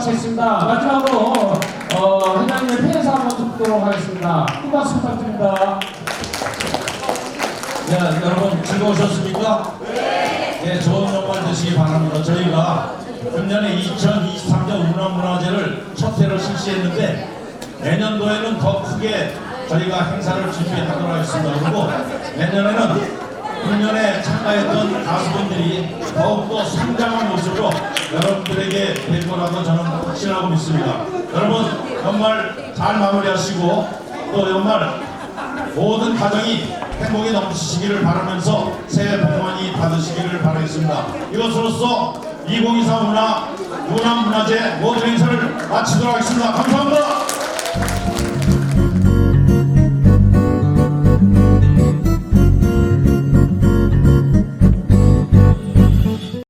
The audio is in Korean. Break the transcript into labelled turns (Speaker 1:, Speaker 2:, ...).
Speaker 1: 마치겠습니다. 마지막으로 어, 회장님의 폐회사 한번 듣도록 하겠습니다. 큰 박수 부탁드립니다.
Speaker 2: 네, 여러분 즐거우셨습니까? 네. 좋은 연말 되시기 바랍니다. 저희가 금년에 2023년 문화문화제를 첫 회로 실시했는데 내년도에는 더 크게 저희가 행사를 준비하도록 하겠습니다. 그리고 내년에는 금년에 참가했던 가수분들이 더욱더 성장한 모습으로 여러분들에게 뵐 거라고 저는 확신하고 믿습니다. 여러분 연말 잘 마무리하시고 또 연말 모든 가정이 행복이 넘치시기를 바라면서 새해 복 많이 받으시기를 바라겠습니다. 이것으로써 2023 문화 문화문화제 모든 행사를 마치도록 하겠습니다. 감사합니다.